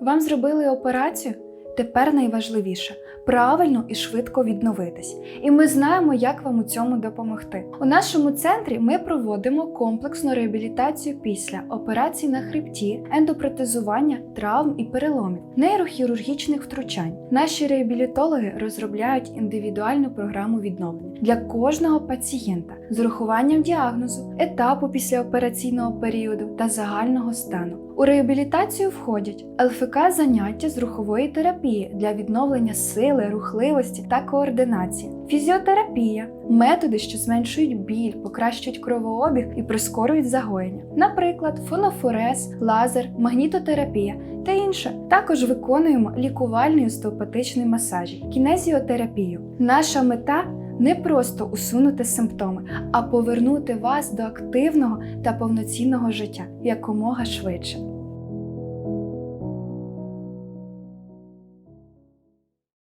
Вам зробили операцію? Тепер найважливіше правильно і швидко відновитись. І ми знаємо, як вам у цьому допомогти. У нашому центрі ми проводимо комплексну реабілітацію після операцій на хребті, ендопротезування, травм і переломів, нейрохірургічних втручань. Наші реабілітологи розробляють індивідуальну програму відновлення для кожного пацієнта з урахуванням діагнозу, етапу післяопераційного періоду та загального стану. У реабілітацію входять ЛФК заняття з рухової терапії для відновлення сили, рухливості та координації, фізіотерапія, методи, що зменшують біль, покращують кровообіг і прискорюють загоєння, наприклад, фонофорез, лазер, магнітотерапія та інше. Також виконуємо лікувальний остеопатичний масажі, кінезіотерапію. Наша мета не просто усунути симптоми, а повернути вас до активного та повноцінного життя якомога швидше.